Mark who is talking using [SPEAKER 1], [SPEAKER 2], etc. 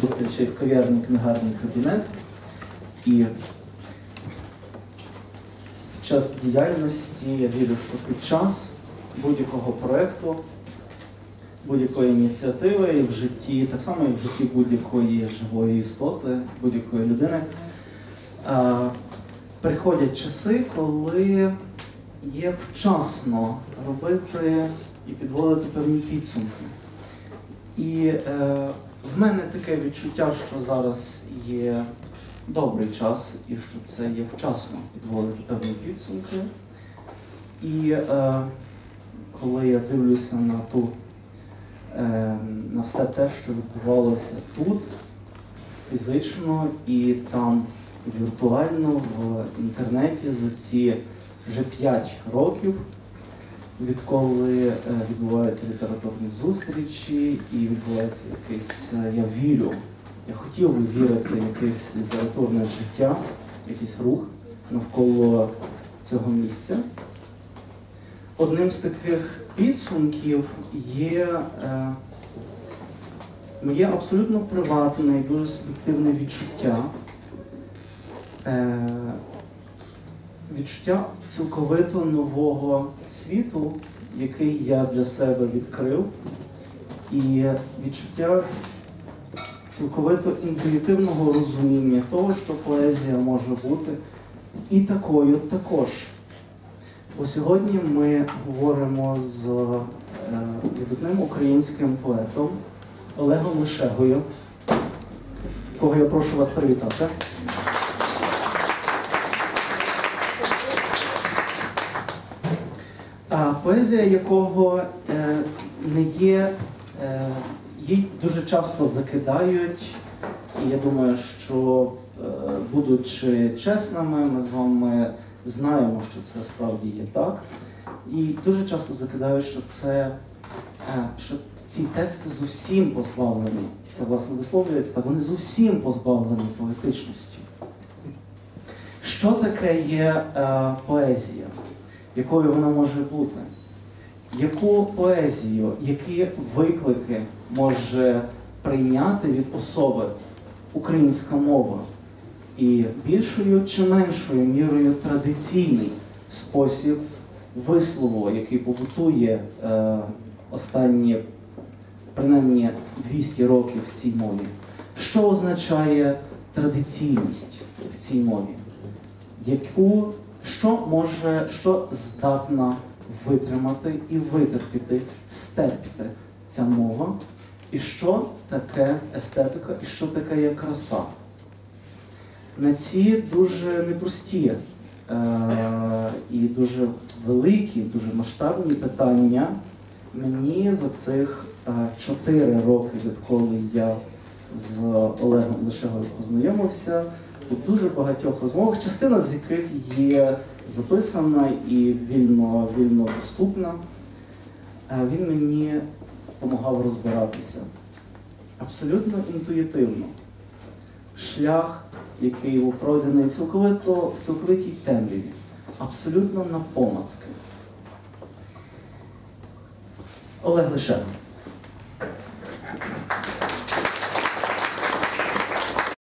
[SPEAKER 1] зустрічей в кав'ярні книгарний кабінет. І під час діяльності я вірю, що під час будь-якого проєкту, будь-якої ініціативи і в житті, так само як в житті будь-якої живої істоти, будь-якої людини, приходять часи, коли є вчасно робити і підводити певні підсумки. І е, в мене таке відчуття, що зараз є добрий час і що це є вчасно підводити певні підсумки. І е, коли я дивлюся на ту, е, на все те, що відбувалося тут, фізично і там віртуально в інтернеті за ці вже 5 років, відколи е, відбуваються літературні зустрічі і відбувається якийсь, е, я вірю, я хотів би вірити в якесь літературне життя, якийсь рух навколо цього місця. Одним з таких підсумків є е, моє абсолютно приватне і дуже суб'єктивне відчуття. Е, відчуття цілковито нового світу, який я для себе відкрив, і відчуття цілковито інтуїтивного розуміння того, що поезія може бути і такою також. Бо сьогодні ми говоримо з е, українським поетом Олегом Лишегою, кого я прошу вас привітати. А поезія якого е, не є, е, їй дуже часто закидають, і я думаю, що е, будучи чесними, ми з вами знаємо, що це справді є так. І дуже часто закидають, що це що ці тексти зовсім позбавлені, це власне висловлюється так, вони зовсім позбавлені поетичності. Що таке є поезія? Якою вона може бути. Яку поезію, які виклики може прийняти від особи українська мова? І більшою чи меншою мірою традиційний спосіб вислову, який побутує е, останні принаймні 200 років в цій мові. Що означає традиційність в цій мові? Яку що може, що здатна витримати і витерпіти, стерпіти ця мова, і що таке естетика, і що таке є краса. На ці дуже непрості е- і дуже великі, дуже масштабні питання мені за цих е чотири роки, відколи я з Олегом Лишегою познайомився у дуже багатьох розмовах, частина з яких є записана і вільно, вільно доступна. Е, Він мені допомагав розбиратися абсолютно інтуїтивно. Шлях, який був пройдений цілковито в цілковитій темряві, абсолютно на помацки. Олег Лишенко.